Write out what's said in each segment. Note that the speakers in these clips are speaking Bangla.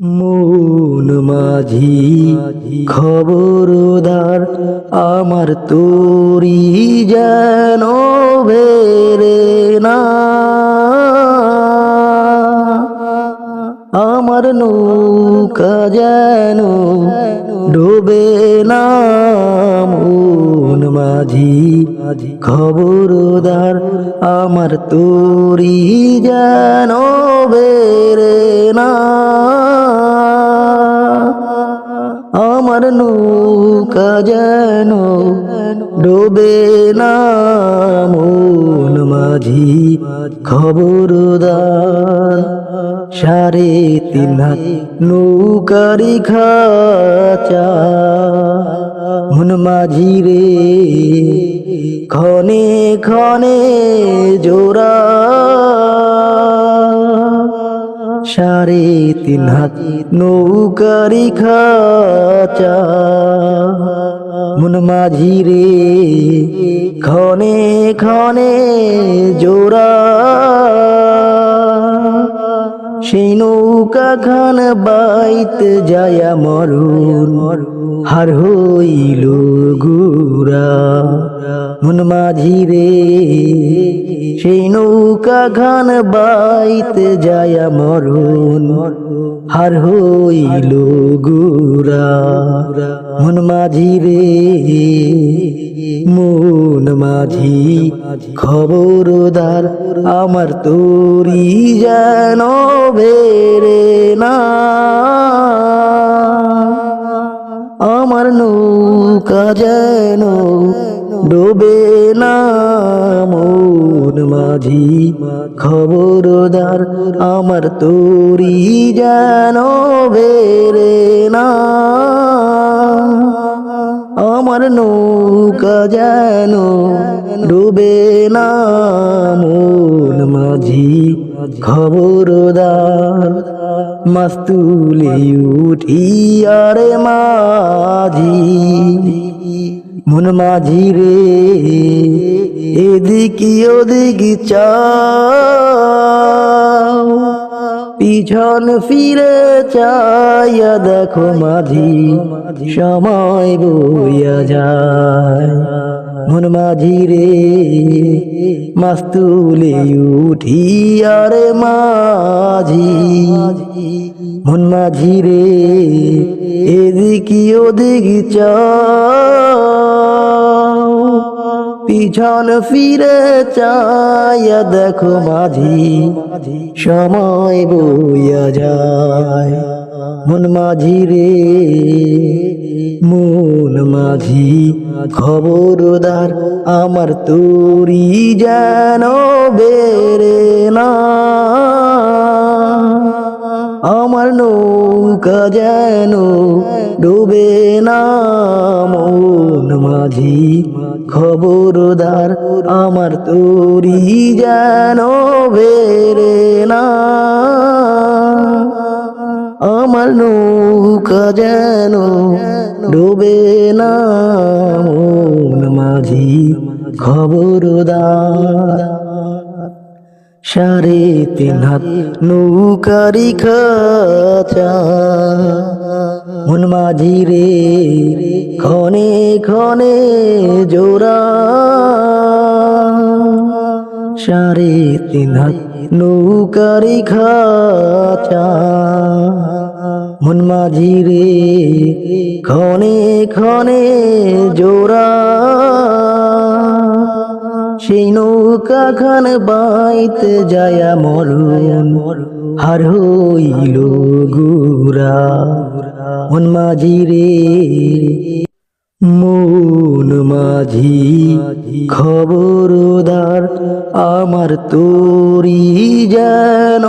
মন মাঝি খবরদার আমার তোরি যেন বেরে না। আমার নৌকা যেন ডোবে না। মন মাঝি খবরদার আমার তোরি যেন বেরে আমার নৌকা যেন ডোবে না মন মাঝি খবরদার। সাড়ে তিন নৌকারি খাচা, মন মাঝি রে ক্ষণে ক্ষণে জোড়া সাড়ে তিন হাত নৌকারি খাচা। মন মাঝি রে ক্ষণে ক্ষণে জোড়া। সেই নৌকা খান বাইত যায়া মরুন, হার হইল গুরা। মন মাঝি রে সেই নৌকা খান বাইত যায়া মরুন, হার হইল গুরা। মন মাঝি রে, মন মাঝি, খবরদার আমার তোরি যেন বেরে না। আমার নৌকা যেন ডোবে না, মন মাঝি খবরদার আমার তোরি যেন বেরে না। আমার নৌকা যেন ডুবে না, মন মাঝি খবরদার মাস্তুলে উঠি আরে মাঝি, মন মাঝি রে এদিকে ওদিকে চাও। পিছন ফিরে চাইয়া দেখো মাঝি, সময় বইয়া যায়। মন মাঝি রে উঠি আরে মাঝি। মন মাঝি রে এদিকে ওদিকে চাও পিছন ফিরে চাইয়া দেখো মাঝি, সময় বইয়া যায়। মন মাঝি রে, মন মাঝি, খবরদার আমার তোরি যেন বেরে না। আমার নৌকা যেন ডুবে না মাঝি খবরদার আমার তোরি যেন বেরে না। আমার নৌকা যেন ডুবে না। মাঝি খবরদার সারে তিন হাত নৌকারি খাচা। মন মাঝি রে, ক্ষণে ক্ষণে জোড়া। সারে তিন হাত নৌকারি খাচা। মন মাঝি রে, ক্ষণে ক্ষণে জোড়া। সেই নৌকা খান বাইত যায়া মরুন হার হইল গুরা, মন মাঝি রে মন মাঝি খবরদার আমার তোরি যেন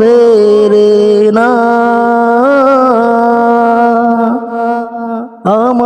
বেরে না।